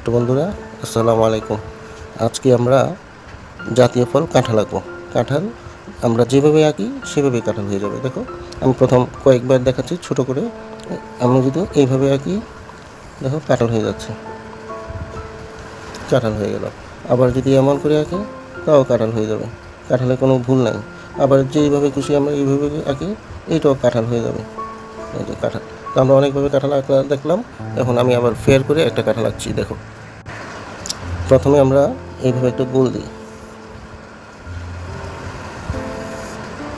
ছোট্ট বন্ধুরা, আসসালামু আলাইকুম। আজকে আমরা জাতীয় ফল কাঁঠাল আঁকবো। কাঁঠাল আমরা যেভাবে আঁকি, সেভাবেই কাঁঠাল হয়ে যাবে। দেখো, আমি প্রথম কয়েকবার দেখাচ্ছি, ছোট করে। আমি যদি এইভাবে আঁকি, দেখো, কাঁঠাল হয়ে যাচ্ছে। কাঁঠাল হয়ে গেল। আবার যদি এমন করে আঁকি, তাও কাঁঠাল হয়ে যাবে। কাঁঠালে কোনো ভুল নাই। আবার যেইভাবে খুশি আমরা এইভাবে আঁকি, এইটাও কাঁঠাল হয়ে যাবে। এই যে কাঁঠাল। তো আমরা অনেকভাবে কাঁঠাল আঁকা দেখলাম। এখন আমি আবার ফের করে একটা কাঁঠাল আঁকছি, দেখো। প্রথমে আমরা এইভাবে একটা গোল দিই।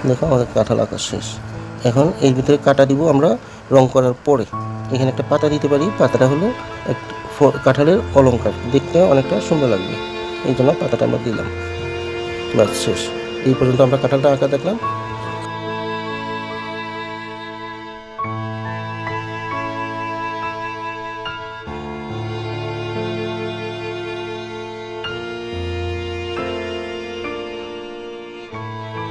দেখো আমাদের কাঁঠাল আঁকা শেষ। এখন এর ভিতরে কাটা দিব আমরা রং করার পরে। এখানে একটা পাতা দিতে পারি, পাতাটা হলো একটা ফ- কাঁঠালের অলঙ্কার দেখতে অনেকটা সুন্দর লাগবে। এই জন্য পাতাটা আমরা দিলাম। ব্যাস শেষ। এই পর্যন্ত আমরা কাঁঠালটা আঁকা দেখলাম। Bye.